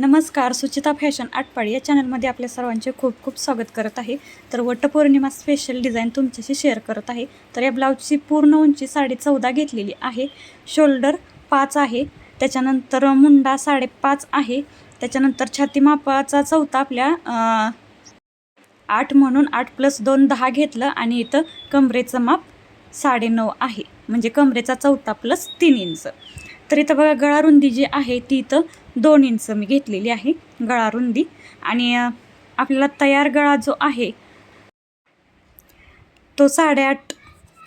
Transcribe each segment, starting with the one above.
नमस्कार सुचिता फॅशन आटपाड या चॅनलमध्ये आपल्या सर्वांचे खूप खूप स्वागत करत आहे. तर वटपौर्णिमा स्पेशल डिझाईन तुमच्याशी शेअर करत आहे. तर या ब्लाऊजची पूर्ण उंची साडे चौदा घेतलेली आहे. शोल्डर पाच आहे. त्याच्यानंतर मुंडा साडेपाच आहे. त्याच्यानंतर छाती मापाचा चौथा आपल्या आठ म्हणून आठ प्लस दोन दहा घेतलं आणि इथं कमरेचं माप साडेनऊ आहे. म्हणजे कमरेचा चौथा प्लस तीन इंच तर इथं बघा गळा रुंदी जी आहे ती इथं दोन इंच मी घेतलेली आहे गळा रुंदी. आणि आपल्याला तयार गळा जो आहे तो साडेआठ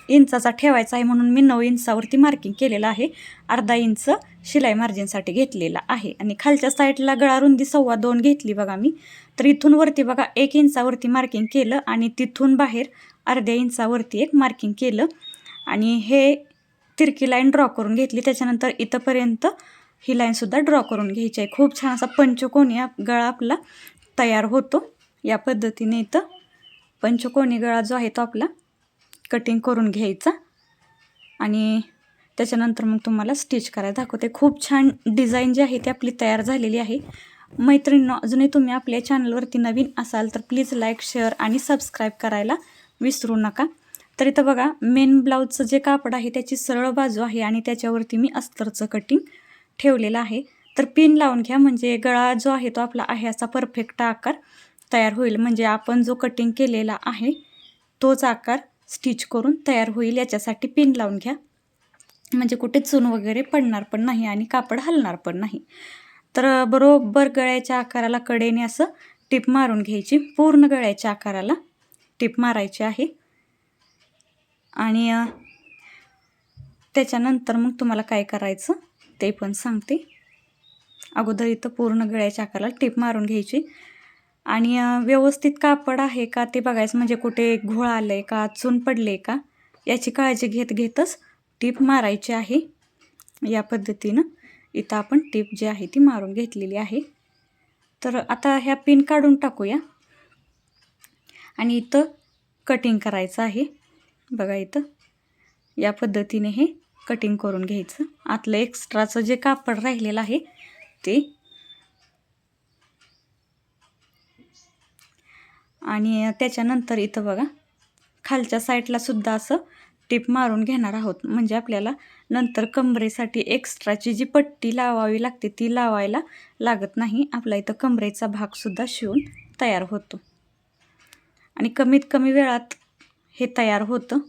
इंचाचा ठेवायचा आहे म्हणून मी नऊ इंचावरती मार्किंग केलेलं आहे. अर्धा इंच शिलाई मार्जिनसाठी घेतलेला आहे. आणि खालच्या साईडला गळा रुंदी सव्वा दोन घेतली बघा मी. तर इथून वरती बघा एक इंचावरती मार्किंग केलं आणि तिथून बाहेर अर्ध्या इंचावरती एक मार्किंग केलं. आणि हे तिरकी लाईन ड्रॉ करून घेतली. त्याच्यानंतर इथंपर्यंत ही लाईनसुद्धा ड्रॉ करून घ्यायची आहे. खूप छान असा पंचकोनी आप- गळा आपला तयार होतो. या पद्धतीने इथं पंचकोनी गळा जो आहे तो आपला कटिंग करून घ्यायचा. आणि त्याच्यानंतर मग तुम्हाला स्टिच करायला दाखवते. खूप छान डिझाईन जी आहे ती आपली तयार झालेली आहे. मैत्रिणींनो अजूनही तुम्ही आपल्या चॅनलवरती नवीन असाल तर प्लीज लाईक शेअर आणि सबस्क्राईब करायला विसरू नका. तर इथं बघा मेन ब्लाऊजचं जे कापड आहे त्याची सरळ बाजू आहे आणि त्याच्यावरती मी अस्तरचं कटिंग ठेवलेला आहे. तर पिन लावून घ्या. म्हणजे गळा जो आहे तो आपला आहे असा परफेक्ट आकार तयार होईल. म्हणजे आपण जो कटिंग केलेला आहे तोच आकार स्टिच करून तयार होईल. याच्यासाठी पिन लावून घ्या. म्हणजे कुठे चून वगैरे पडणार पण नाही आणि कापड हलणार पण नाही. तर बरोबर गळ्याच्या आकाराला कडेने असं टिप मारून घ्यायची. पूर्ण गळ्याच्या आकाराला टिप मारायची आहे. आणि त्याच्यानंतर मग तुम्हाला काय करायचं? ते पण सांगते. अगोदर इथं पूर्ण गळ्याच्या आकाराला टिप मारून घ्यायची. आणि व्यवस्थित कापड आहे का ते बघायचं म्हणजे कुठे घोळ आलं आहे का चून पडले का याची काळजी घेत घेतच टीप मारायची आहे. या पद्धतीनं इथं आपण टीप जी आहे ती मारून घेतलेली आहे. तर आता ह्या पिन काढून टाकूया. आणि इथं कटिंग करायचं आहे. बघा इथं. या पद्धतीने हे कटिंग करून घ्यायचं. आतलं एक्स्ट्राचं जे कापड राहिलेलं आहे ते. आणि त्याच्यानंतर इथं बघा खालच्या साईडला सुद्धा असं टिप मारून घेणार आहोत. म्हणजे आपल्याला नंतर कमरेसाठी एक्स्ट्राची जी पट्टी लावावी लागते ती लावायला लागत नाही. आपला इथं कमरेचा भागसुद्धा शिवून तयार होतो. आणि कमीत कमी वेळात हे तयार होतं.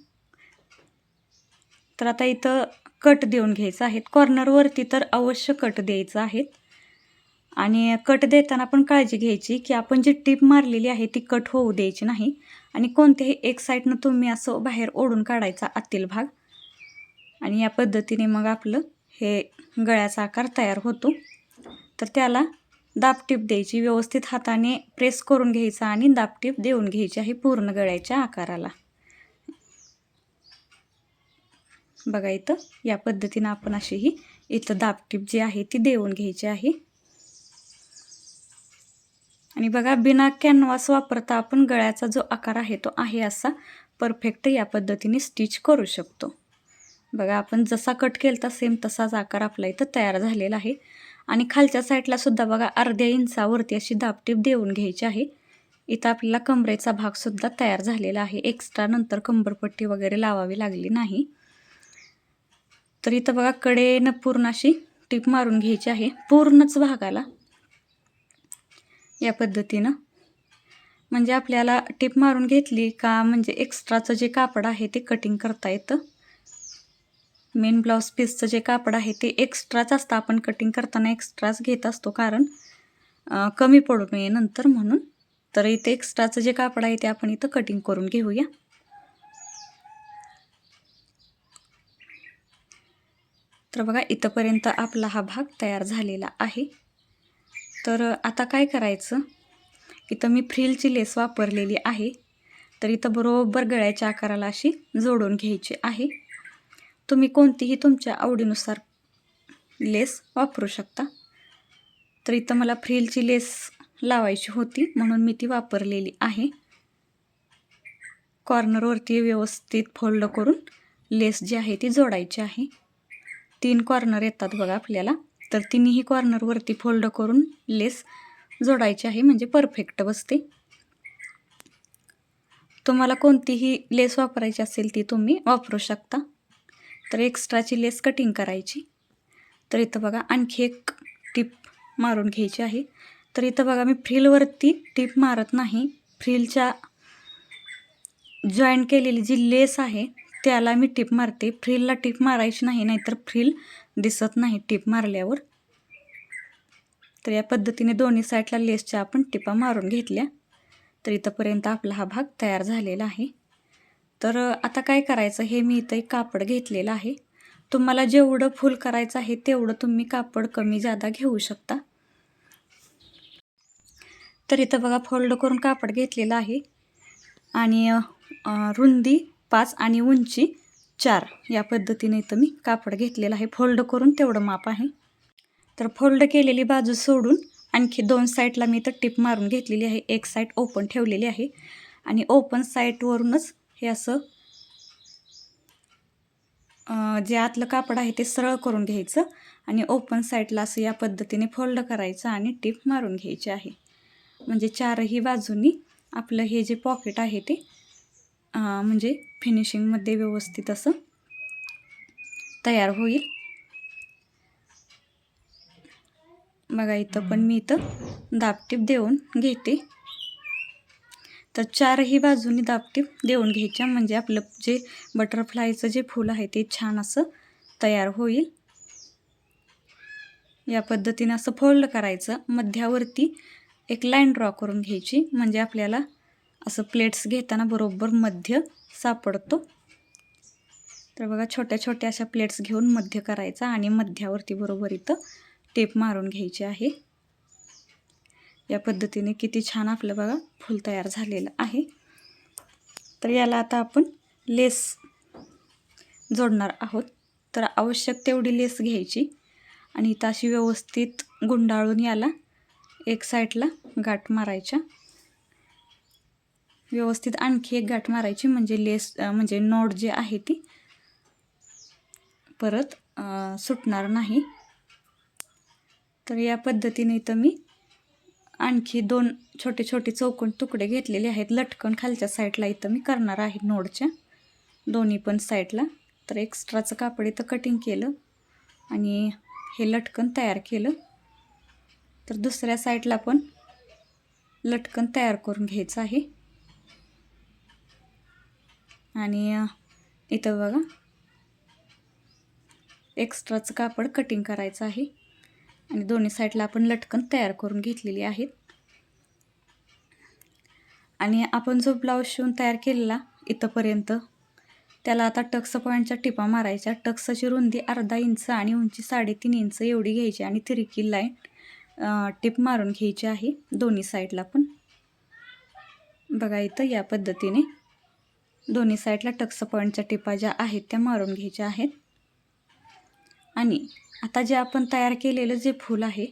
तर आता इथं कट देऊन घ्यायचं आहेत. कॉर्नरवरती तर अवश्य कट द्यायचं आहेत. आणि कट देताना पण काळजी घ्यायची की आपण जी टीप मारलेली आहे ती कट होऊ द्यायची नाही. आणि कोणत्याही एक साईडनं तुम्ही असं बाहेर ओढून काढायचा आतील भाग. आणि या पद्धतीने मग आपलं हे गळ्याचा आकार तयार होतो. तर त्याला दाबटीप द्यायची. व्यवस्थित हाताने प्रेस करून घ्यायचा आणि दाबटीप देऊन घ्यायची आहे पूर्ण गळ्याच्या आकाराला. बघा इथं या पद्धतीनं आपण अशी ही इथं दाबटीप जी आहे ती देऊन घ्यायची आहे. आणि बघा बिना कॅनव्हास वापरता आपण गळ्याचा जो आकार आहे तो आहे असा परफेक्ट या पद्धतीने स्टिच करू शकतो. बघा आपण जसा कट केला सेम तसाच आकार आपला इथं तयार झालेला आहे. आणि खालच्या साईडला सुद्धा बघा अर्ध्या इंचावरती अशी दाबटीप देऊन घ्यायची आहे. इथं आपल्याला कमरेचा भागसुद्धा तयार झालेला आहे. एक्स्ट्रा नंतर कंबरपट्टी वगैरे लावावी लागली नाही. तर इथं बघा कडेनं पूर्ण अशी टीप मारून घ्यायची आहे. पूर्णच भागाला. या पद्धतीनं. म्हणजे आपल्याला टीप मारून घेतली का म्हणजे एक्स्ट्राचं जे कापड आहे ते कटिंग करता येतं. मेन ब्लाऊज पीसचं जे कापड आहे ते एक्स्ट्राच असतं. आपण कटिंग करताना एक्स्ट्राच घेत असतो कारण कमी पडू नये नंतर म्हणून. तर इथे एक्स्ट्राचं जे कापड आहे ते आपण इथं कटिंग करून घेऊया. तर बघा इथंपर्यंत आपला हा भाग तयार झालेला आहे. तर आता काय करायचं? इथं मी फ्रिलची लेस वापरलेली आहे. तर इथं बरोबर गळ्याच्या आकाराला अशी जोडून घ्यायची आहे. तुम्ही कोणतीही तुमच्या आवडीनुसार लेस वापरू शकता. तर इथं मला फ्रिलची लेस लावायची होती म्हणून मी ती वापरलेली आहे. कॉर्नरवरती व्यवस्थित फोल्ड करून लेस जी आहे ती जोडायची आहे. तीन कॉर्नर येतात बघा आपल्याला. तर तिन्ही कॉर्नरवरती फोल्ड करून लेस जोडायची आहे म्हणजे परफेक्ट बसते. तुम्हाला कोणतीही लेस वापरायची असेल ती तुम्ही वापरू शकता. तर एक्स्ट्राची लेस कटिंग करायची. तर इथं बघा आणखी एक टीप मारून घ्यायची आहे. तर इथं बघा मी फ्रिलवरती टिप मारत नाही. फ्रिलच्या जॉईन केलेली जी लेस आहे त्याला मी टिप मारते. फ्रिलला टिप मारायची नाही नाहीतर फ्रिल दिसत नाही टिप मारल्यावर. तर या पद्धतीने दोन्ही साईडला लेसच्या आपण टिपा मारून घेतल्या. तर इथंपर्यंत आपला हा भाग तयार झालेला आहे. तर आता काय करायचं? हे मी इथं एक कापड घेतलेलं आहे. तुम्हाला जेवढं फुल करायचं आहे तेवढं तुम्ही कापड कमी जादा घेऊ शकता. तर इथं बघा फोल्ड करून कापड घेतलेलं आहे. आणि रुंदी पाच आणि उंची चार. या पद्धतीने इथं मी कापड घेतलेलं आहे. फोल्ड करून तेवढं माप आहे. तर फोल्ड केलेली बाजू सोडून आणखी दोन साईडला मी इथं टिप मारून घेतलेली आहे. एक साईड ओपन ठेवलेली आहे. आणि ओपन साईडवरूनच हे असं जे आतलं कापड आहे ते सरळ करून घ्यायचं आणि ओपन साईडला असं या पद्धतीने फोल्ड करायचं आणि टिप मारून घ्यायची आहे. म्हणजे चारही बाजूंनी आपलं हे जे पॉकेट आहे ते म्हणजे फिनिशिंगमध्ये व्यवस्थित असं तयार होईल. बघा इथं पण मी इथं दाबटीप देऊन घेते. तर चारही बाजूनी दाबटीप देऊन घ्यायच्या म्हणजे आपलं जे बटरफ्लायचं जे फूल आहे ते छान असं तयार होईल. या पद्धतीनं असं फोल्ड करायचं. मध्यावरती एक लाईन ड्रॉ करून घ्यायची म्हणजे आपल्याला असं प्लेट्स घेताना बरोबर मध्य सापडतो. तर बघा छोट्या छोट्या अशा प्लेट्स घेऊन मध्य करायचा आणि मध्यावरती बरोबर इथं टेप मारून घ्यायची आहे. या पद्धतीने किती छान आपलं बघा फूल तयार झालेलं आहे. तर याला आता आपण लेस जोडणार आहोत. तर आवश्यक तेवढी लेस घ्यायची आणि इथं अशी व्यवस्थित गुंडाळून याला एक साईडला गाठ मारायच्या. व्यवस्थित आणखी एक गाठ मारायची म्हणजे लेस म्हणजे नोट जी आहे ती. परत सुटणार नाही. तर या पद्धतीने इथं मी आणखी दोन छोटे छोटे चौकोन तुकडे घेतलेले आहेत. लटकन खालच्या साईडला इथं मी करणार आहे नोडच्या. दोन्ही पण साईडला. तर एक्स्ट्राचं कापड इथं कटिंग केलं आणि हे लटकन तयार केलं. तर दुसऱ्या साईडला पण लटकन तयार करून घ्यायचं आहे. आणि इथं बघा. एक्स्ट्राचं कापड कटिंग करायचं आहे. आणि दोन्ही साईडला आपण लटकन तयार करून घेतलेली आहेत. आणि आपण जो ब्लाऊज शिवून तयार केलेला इथंपर्यंत त्याला आता टक्स पॉईंटच्या टिपा मारायच्या. टक्सची रुंदी अर्धा इंच आणि उंची साडेतीन इंच एवढी घ्यायची आणि तिरकी लाईन टिप मारून घ्यायची आहे दोन्ही साईडला पण. बघा इथं या पद्धतीने. दोन्ही साईडला टक्स पॉईंटच्या टिपा ज्या आहेत त्या मारून घ्यायच्या आहेत. आणि आता जे आपण तयार केलेलं जे फूल आहे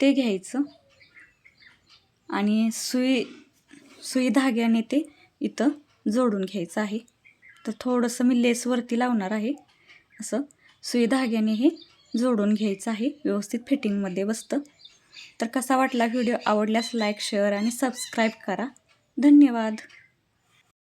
ते घ्यायचं. आणि सुई सुई धाग्याने ते इथं जोडून घ्यायचं आहे. तर थोडंसं मी लेसवरती लावणार आहे. असं सुई धाग्याने हे जोडून घ्यायचं आहे व्यवस्थित फिटिंगमध्ये बसतं. तर कसा वाटला व्हिडिओ? आवडल्यास लाईक शेअर आणि सबस्क्राईब करा. धन्यवाद.